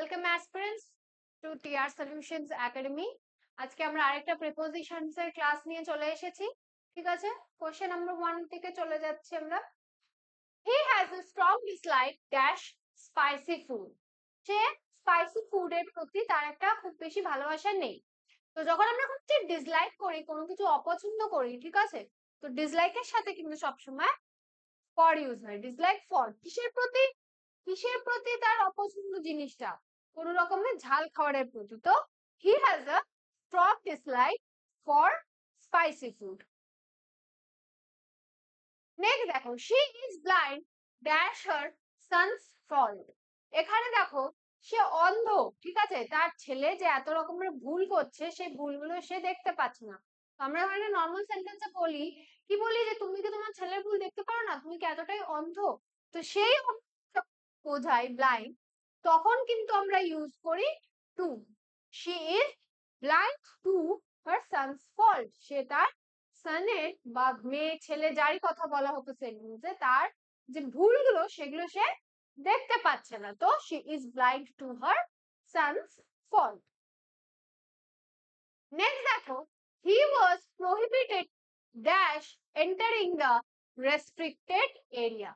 Welcome aspirants to TR solutions academy আজকে আমরা আরেকটা প্রিপোজিশনস এর ক্লাস নিয়ে চলে এসেছি, ঠিক আছে? কোশ্চেন নাম্বার ওয়ান থেকে চলে যাচ্ছি আমরা। He has a strong dislike dash spicy food say spicy ফুডের প্রতি তার একটা খুব বেশি ভালোবাসা নেই। তো যখন আমরা হচ্ছে ডিসলাইক করি, কোনো কিছু অপছন্দ করি, ঠিক আছে? তো ডিসলাইকের সাথে কিন্তু সবসময় ফর ইউজ হয়। ডিসলাইক ফর কিসের প্রতি? কিসের প্রতি তার অপছন্দ জিনিসটা? কোন রকমের ঝাল খাবারের প্রতি তো he has a strong dislike for spicy food next দেখো she is blind dash her son's fault এখানে দেখো, সে অন্ধ, ঠিক আছে? তার ছেলে যে এত রকমের ভুল করছে, সেই ভুলগুলো সে দেখতে পাচ্ছে না। আমরা এখানে নর্মাল সেন্টেন্সে বলি, কি বলি? যে তুমি কি তোমার ছেলের ভুল দেখতে পারো না? তুমি কি এতটাই অন্ধ? তো সেই বোঝায় ব্লাইন্ড তখন কিন্তু আমরা ইউজ করি to she is blind to her son's fault সে তার সানের বা মেয়ে, ছেলে যারই কথা বলা হতো সেন্টেন্সে তার যে ভুলগুলো, সেগুলো সে দেখতে পাচ্ছে না। তো she is blind to her son's fault next দেখো he was prohibited dash entering the restricted area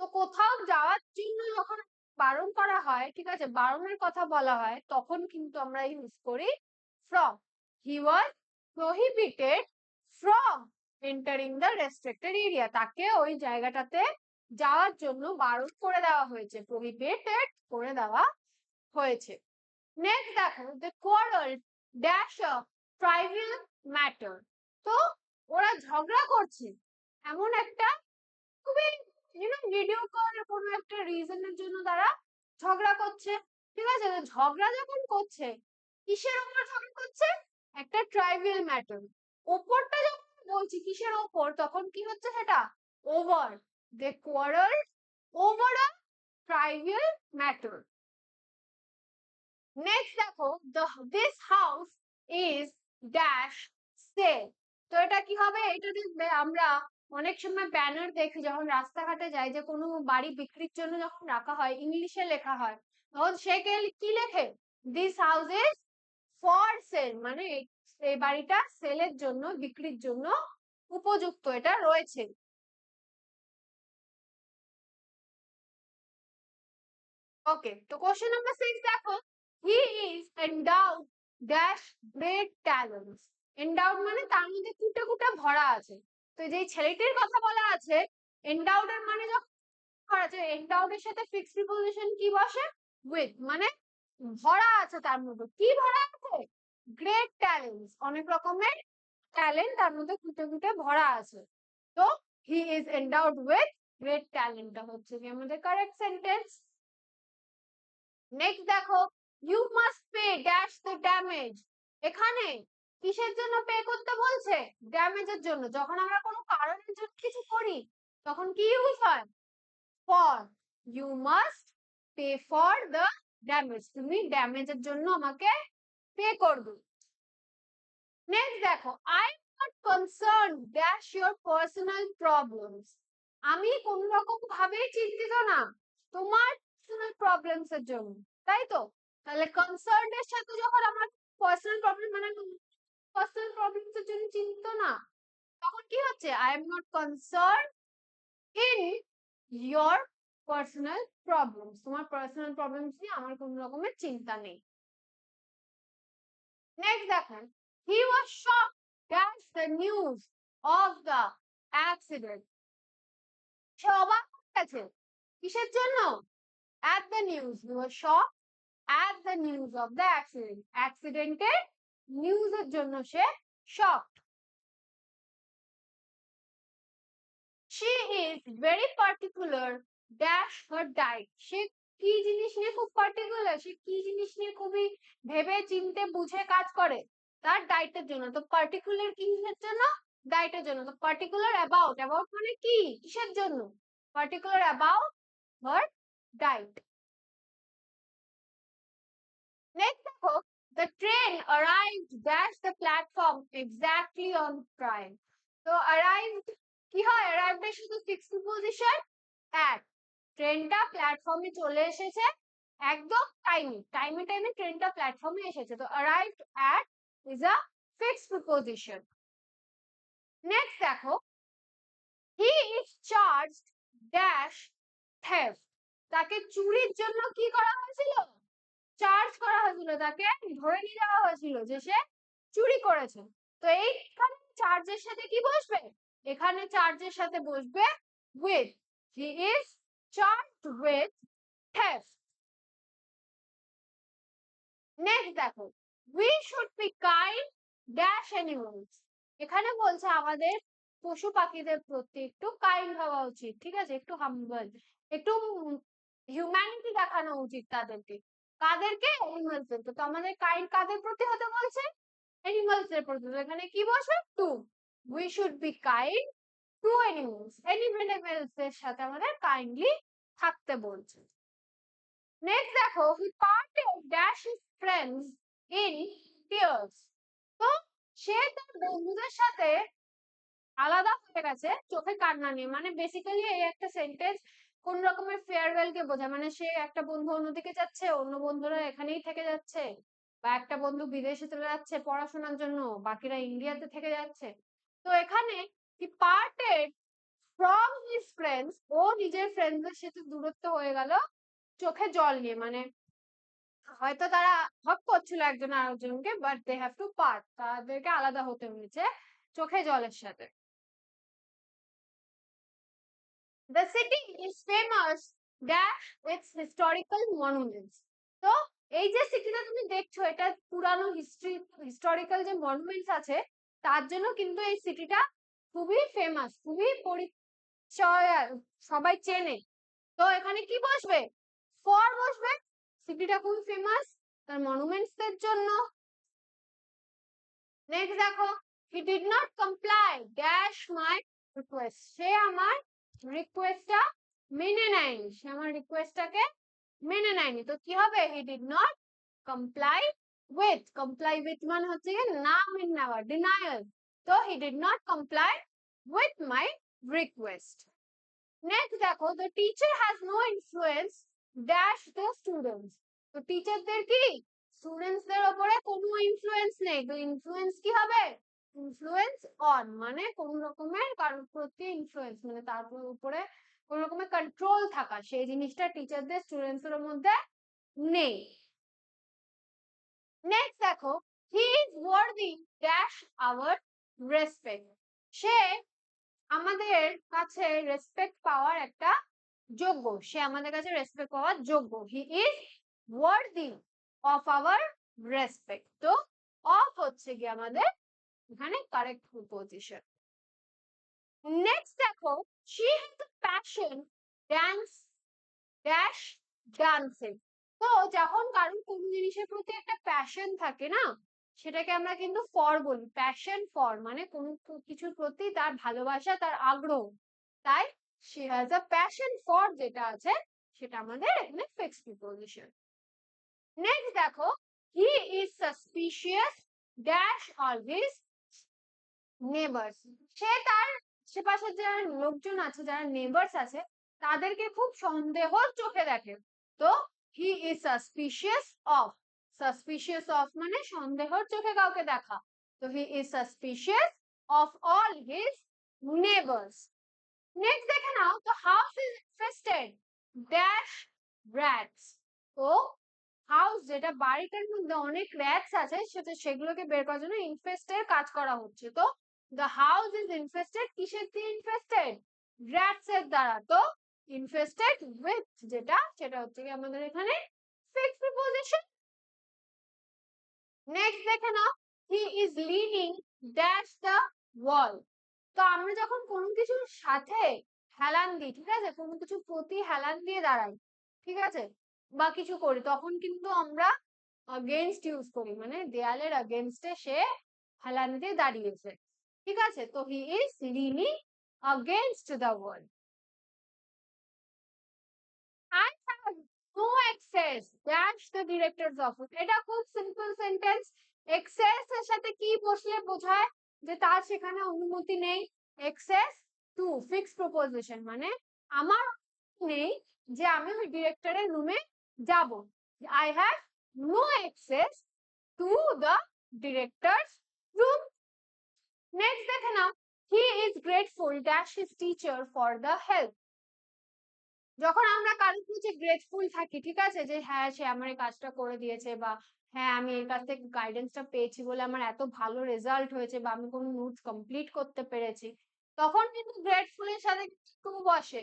তো কোথাও যাওয়ার জন্য যখন বারণ করা হয়, ঠিক আছে? বারণের কথা বলা হয়, তখন কিন্তু আমরা ইউজ করি from he was prohibited from entering the restricted area তাকে ওই জায়গাটাতে যাওয়ার জন্য বারণ করে দেওয়া হয়েছে প্রহিবিটেড করে দেওয়া হয়েছে। নেক্সট দেখো the quarrel dash a trivial matter তো ওরা ঝগড়া করছে, এমন একটা খুবই ভিডিও কল কোনো একটা রিজনের জন্য তারা ঝগড়া করছে, ঠিক আছে? ঝগড়া যখন করছে, কিসের উপর ঝগড়া করছে? একটা ট্রাইভিয়াল ম্যাটার ওপরটা যখন বলছি, কিসের ওপর? তখন কি হচ্ছে সেটা? Over they quarrel over a trivial matter next দেখো this house is dash sale তো এটা কি হবে? এটা দেখবে আমরা অনেক সময় ব্যানার দেখি যখন রাস্তাঘাটে যাই যে কোনো বাড়ি বিক্রির জন্য যখন রাখা হয় ইংলিশে লেখা হয়, তখন সে কি লেখে? This house is for sale মানে এই বাড়িটা সেলের জন্য, বিক্রির জন্য উপযুক্ত, এটা রয়েছে। ওকে তো কোশ্চেন নাম্বার সিক্স দেখো। He is endowed dash great talents endowed মানে তার মধ্যে কুটে কুটে ভরা আছে। তো যে ছেলেটির কথা বলা আছে এন্ডাউড এর মানে যখন আছে এন্ডাউড এর সাথে ফিক্স প্রিপোজিশন কি বসে? উইথ মানে ভরা আছে তার মধ্যে। কি ভরা আছে? গ্রেট ট্যালেন্টস অনেক রকমের ট্যালেন্ট তার মধ্যে কুটে কুটে ভরা আছে। তো he is endowed with great ট্যালেন্টটা হচ্ছে কি আমাদের কারেক্ট সেন্টেন্স নেক্সট দেখো you must pay dash the damage এখানে কিসের জন্য পে করতে বলছে? ড্যামেজের জন্য। যখন আমরা কোনো কারণের জন্য কিছু করি, তখন কি ইউজ হয়? For you must pay for the damage তুমি ড্যামেজের জন্য আমাকে পে করবে। নেক্সট দেখো I am not concern dash your personal problems আমি কোন রকম ভাবে চিন্তিত না। তোমার পার্সোনাল প্রবলেমস এর জন্য। তাই তো? তাহলে কনসার্ন এর সাথে যখন আমার পার্সোনাল প্রবলেম মানে পার্সোনাল প্রবলেমস এর জন্য চিন্তিত না। তখন কি হচ্ছে? I am not concern in your personal problems তোমার পার্সোনাল প্রবলেমস নিয়ে আমার কোন রকমের চিন্তা নেই। নেক্সট দেখেন he was shock that's the news of the accident সে অবাক গেছে। কিসের জন্য? At the news he was shocked at the news of the accident অ্যাক্সিডেন্টের নিউজের জন্য সে shocked she is very particular, dash her diet. সে কি জিনিস নিয়ে খুব পার্টিকুলার সে কি জিনিস নিয়ে খুবই ভেবে চিনতে বুঝে কাজ করে? তার ডায়েটের জন্য। তো পার্টিকুলার কিসের জন্য? ডায়েটের জন্য। তো পার্টিকুলার অ্যাবাউট অ্যাবাউট মানে কি? কিসের জন্য? Particular about her diet next দেখো The train arrived dash the platform exactly on time. তো arrived, কি হয়? Arrived এর শুধু fixed position at ট্রেনটা প্ল্যাটফর্মে চলে এসেছে। একদম টাইমে টাইমে টাইমে ট্রেনটা প্ল্যাটফর্মে এসেছে। তো arrived at is a fixed preposition next দেখো। He is charged dash theft তাকে চুরির জন্য কি করা হয়েছিল? চার্জ করা হয়েছিল, তাকে ধরে নিয়ে যাওয়া হয়েছিল যে সে চুরি করেছে। তো এইখানে চার্জের সাথে কি বসবে? এখানে চার্জের সাথে বসবে with he is charged with theft. Next দেখো we should be kind dash animals এখানে বলছে আমাদের পশু পাখিদের প্রতি একটু কাইন্ড হওয়া উচিত, ঠিক আছে? একটু হাম্বল একটু হিউম্যানিটি দেখানো উচিত তাদেরকে। কাদেরকে? অ্যানিমালস এর তো আমাদের কাইন্ড কাদের প্রতি হতে বলছে? অ্যানিমালস এর প্রতি এখানে কি বসবে? To we should be kind to animals animals এর সাথে আমাদের কাইন্ডলি থাকতে বলছে। নেক্সট দেখো he parted dash his friends in tears তো সে তার বন্ধুদের সাথে আলাদা হয়ে গেছে, চোখে কান্না নিয়ে মানে বেসিক্যালি এই একটা সেন্টেন্স কোন রকমের ফেয়ারওয়েল কে বোঝায়? মানে সে একটা বন্ধু অন্যদিকে যাচ্ছে, অন্য বন্ধুরা এখানেই থেকে যাচ্ছে, বা একটা বন্ধু বিদেশে চলে যাচ্ছে পড়াশোনার জন্য, বাকিরা ইন্ডিয়াতে থেকে যাচ্ছে। তো এখানে he parted from his friends ও নিজের ফ্রেন্ডসদের সাথে দূরত্ব হয়ে গেল চোখে জল নিয়ে। মানে হয়তো তারা হক করছিল একজন আরেকজনকে but they have to part তাদেরকে আলাদা হতে হয়েছে চোখে জলের সাথে। The city is famous dash its historical monuments. তো এই যে সিটিটা তুমি দেখছ, এটা পুরানো হিস্ট্রি হিস্টোরিক্যাল যে মনুমেন্টস আছে, তার জন্য কিন্তু এই সিটিটা খুবই ফেমাস খুবই পরিচয়, সবাই চেনে। তো এখানে কি বসবে? ফর বসবে। সিটিটা খুবই ফেমাস তার মনুমেন্টস এর জন্য। নেক্সট দেখো he did not comply dash my request সে আমার রিকোয়েস্টটা মেনে নেয়নি। সে আমার রিকোয়েস্টটাকে মেনে নেয়নি। তো কি হবে? He did not comply with comply with মানে হচ্ছে কি না মেনে নেওয়া ডিনায়াল তো he did not comply with my request next দেখো the teacher has no influence dash the students তো টিচারদের কি? স্টুডেন্টসদের উপরে কোনো ইনফ্লুয়েন্স নেই। তো ইনফ্লুয়েন্স কি হবে? ইনফ্লুয়েন্স অন মানে কোন রকমের কারোর প্রতি ইনফ্লুয়েন্স মানে তার উপরে কোন রকমের কন্ট্রোল থাকা, সেই জিনিসটা টিচারদের স্টুডেন্টস এর মধ্যে নেই। নেক্সট দেখো he is worthy dash our respect সে আমাদের কাছে রেসপেক্ট পাওয়ার একটা যোগ্য, সে আমাদের কাছে রেসপেক্ট পাওয়ার যোগ্য। He is worthy of our respect তো অফ হচ্ছে কি আমাদের এখানে কারেক্ট পজিশন নেক্সট দেখো she has a passion dance dash dancing তো যখন কারোর কোন জিনিসের প্রতি একটা প্যাশন থাকে না, সেটাকে আমরা কিন্তু ফর বলি। প্যাশন ফর মানে কোন কিছুর প্রতি তার ভালোবাসা, তার আগ্রহ। তাই she has a passion for যেটা আছে, সেটা আমাদের এখানে ফিক্সড প্রিপোজিশন নেক্সট দেখো he is suspicious dash all his neighbours সে তার আশেপাশে যারা লোকজন আছে, যারা নেবার্স আছে, তাদেরকে খুব সন্দেহর চোখে দেখে। তো he is suspicious of suspicious of মানে সন্দেহর চোখে কাউকে দেখা। তো he is suspicious of all his neighbours next দেখে নাও, তো house is infested dash rats তো হাউস যেটা বাড়িটার মধ্যে অনেক র্যাটস আছে, সেটা সেগুলোকে বের করার জন্য ইনফেস্টের কাজ করা হচ্ছে। তো দ্য হাউস ইজ ইনফেস্টেড কিসের দিয়ে ইনফেস্টেড র্যাটস এর দ্বারা। তো ইনফেস্টেড উইথ যেটা, সেটা হচ্ছে কি আমাদের এখানে ফিক্সড প্রিপোজিশন নেক্সট দেখে নাও he is leaning dash the wall তো আমরা যখন কোনো কিছুর সাথে হেলান দিই, ঠিক আছে? কোনো কিছুর প্রতি হেলান দিয়ে দাঁড়াই, ঠিক আছে? বা কিছু করি, তখন কিন্তু আমরা আগেনস্ট ইউজ করি। মানে দেয়ালের আগেনস্টে সে হেলান দিয়ে দাঁড়িয়েছে। ঠিক আছে? তো he is leaning against the wall. I have no access এটা খুব সিম্পল সেন্টেন্স এক্সেস এর সাথে কি বসলে বোঝায়? যে তার সেখানে অনুমতি নেই। এক্সেস টু ফিক্স প্রপোজিশন মানে আমার নেই যে আমি ওই ডিরেক্টরের রুমে যাব। I have no access to the director's room next দেখে নাও he is grateful dash his teacher for the help যখন আমরা কারোর প্রতি গ্রেটফুল থাকি, ঠিক আছে? যে হ্যাঁ সে আমার এই কাজটা করে দিয়েছে বা হ্যাঁ আমি এর কাছ থেকে গাইডেন্সটা পেয়েছি বলে আমার এত ভালো রেজাল্ট হয়েছে বা, আমি কোনো নোটস কমপ্লিট করতে পেরেছি তখন কিন্তু গ্রেটফুলের সাথে টু বসে।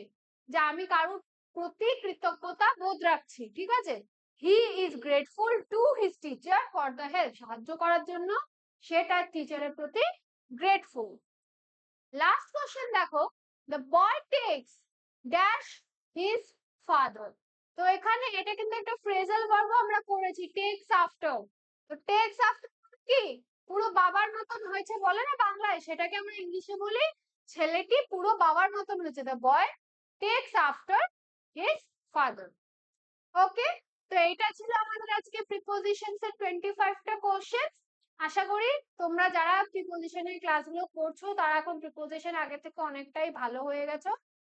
যে, আমি কারোর প্রতি কৃতজ্ঞতা বোধ রাখছি ঠিক আছে? He is grateful to his teacher for the help সাহায্য করার জন্য সে তার টিচারের প্রতি গ্রেটফুল লাস্ট কোশ্চেন দেখো the boy takes dash his father তো এখানে এটা কিন্তু একটা ফ্রেজাল ভার্ব আমরা করেছি টেক্স আফটার তো টেক্স আফটার কি? পুরো বাবার মতন হয়েছে বলে না বাংলায়? সেটাকে আমরা ইংলিশে বলি ছেলেটি পুরো বাবার মতন হয়েছে the boy takes after his father okay তো এইটা ছিল আমাদের আজকে প্রিপোজিশনস এর 25 টা কোশ্চেন আশা করি তোমরা যারা প্রিপোজিশনের ক্লাসগুলো করছ, তারা এখন প্রিপোজিশন আগে থেকে অনেকটাই ভালো হয়ে গেছো।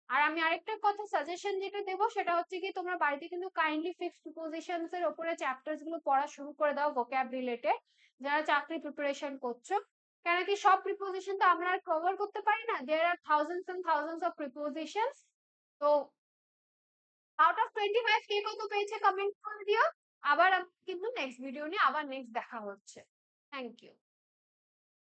আর আমি আরেকটা কথা সাজেশন যেটা দেব, সেটা হচ্ছে কি তোমরা বাড়িতে কিন্তু কাইন্ডলি ফিক্সড প্রিপোজিশনস এর উপরে চ্যাপ্টার্সগুলো পড়া শুরু করে দাও ভোক্যাব রিলেটেড যারা চাকরি প্রিপারেশন করছ। কেন কি সব প্রিপোজিশন তো আমরা আর কভার করতে পারি না। There are thousands and thousands of prepositions তো আউট অফ টোয়েন্টি ফাইভ কে কত পেয়েছে কমেন্ট করে দিও। আবার কিন্তু নেক্সট ভিডিও নিয়ে আবার নেক্সট দেখা হচ্ছে। Thank you